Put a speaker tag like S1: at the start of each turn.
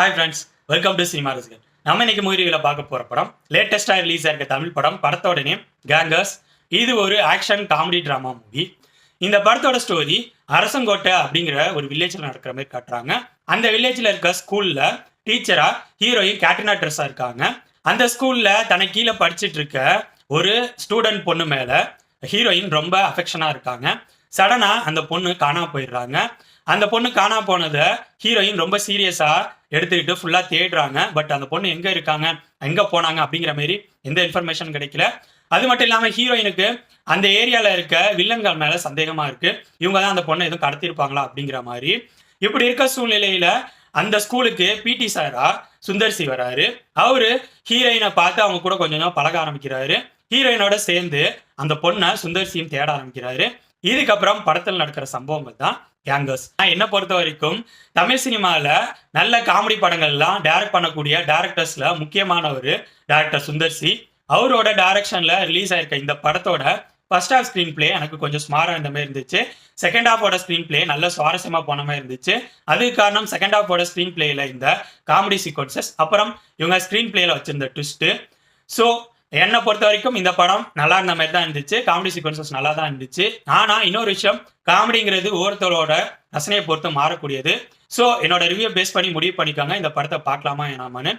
S1: Hi friends welcome to cinema ரசிகர் நம்ம இன்னைக்கு மூவிகளை பார்க்க போகிற படம் லேட்டஸ்ட்டாக ரிலீஸ் ஆயிருக்க தமிழ் படம் படத்தோட நேம் கேங்கர்ஸ் இது ஒரு ஆக்ஷன் காமெடி ட்ராமா மூவி இந்த படத்தோட ஸ்டோரி அரசங்கோட்டை அப்படிங்கிற ஒரு வில்லேஜில் நடக்கிற மாதிரி காட்டுறாங்க. அந்த வில்லேஜில் இருக்க ஸ்கூலில் டீச்சராக ஹீரோயின் கேட்ரினா ட்ரெஸ்ஸாக இருக்காங்க. அந்த ஸ்கூலில் தனக்கு கீழே படிச்சுட்டு இருக்க ஒரு ஸ்டூடெண்ட் பொண்ணு மேலே ஹீரோயின் ரொம்ப அஃபெக்ஷனாக இருக்காங்க. சடனாக அந்த பொண்ணு காணா போயிடுறாங்க. அந்த பொண்ணு காணா போனதை ஹீரோயின் ரொம்ப சீரியஸாக எடுத்துக்கிட்டு ஃபுல்லாக தேடுறாங்க. பட் அந்த பொண்ணு எங்கே இருக்காங்க? எங்கே போனாங்க? அப்படிங்கிற மாதிரி எந்த இன்ஃபர்மேஷன் கிடைக்கல. அது மட்டும் இல்லாமல் ஹீரோயினுக்கு அந்த ஏரியாவில் இருக்க வில்லன்கள் மேலே சந்தேகமாக இருக்குது இவங்க தான் அந்த பொண்ணை எதுவும் கடத்திருப்பாங்களா அப்படிங்கிற மாதிரி இப்படி இருக்க சூழ்நிலையில் அந்த ஸ்கூலுக்கு பிடி சாரா சுந்தர் சி வராரு. அவரு ஹீரோயினை பார்த்து அவங்க கூட கொஞ்சம் கொஞ்சம் பழக ஆரம்பிக்கிறாரு. ஹீரோயினோட சேர்ந்து அந்த பொண்ணை சுந்தர் சிங் தேட ஆரம்பிக்கிறாரு. இதுக்கப்புறம் படத்தில் நடக்கிற சம்பவங்கள் தான் கேங்கர்ஸ் என்ன பொறுத்த வரைக்கும் தமிழ் சினிமாவில் நல்ல காமெடி படங்கள்லாம் டைரக்ட் பண்ணக்கூடிய டேரக்டர்ஸில் முக்கியமான ஒரு டேரக்டர் சுந்தர் சி அவரோட டைரக்ஷனில் ரிலீஸ் ஆயிருக்க இந்த படத்தோட ஃபர்ஸ்ட் ஹாஃப் ஸ்க்ரீன் பிளே எனக்கு கொஞ்சம் ஸ்மாரம் இருந்த மாதிரி இருந்துச்சு. செகண்ட் ஹாஃபோட ஸ்க்ரீன் பிளே நல்ல சுவாரஸ்யமாக போன மாதிரி இருந்துச்சு. அதுக்கு காரணம் செகண்ட் ஹாஃபோட ஸ்க்ரீன் பிளேயில் இந்த காமெடி சீக்வன்சஸ் அப்புறம் இவங்க ஸ்க்ரீன் பிளேயில் வச்சிருந்த ட்விஸ்ட்டு ஸோ என்னை பொறுத்த வரைக்கும் இந்த படம் நல்லா இருந்த மாதிரி தான் இருந்துச்சு. காமெடி சீக்வன்சஸ் நல்லா தான் இருந்துச்சு. ஆனா இன்னொரு விஷயம் காமெடிங்கிறது ஒவ்வொருத்தரோட ரசனையை பொறுத்து மாறக்கூடியது. ஸோ என்னோட ரிவ்யூ பேஸ் பண்ணி முடிவு பண்ணிக்காங்க. இந்த படத்தை பார்க்கலாமா என்னாமான்னு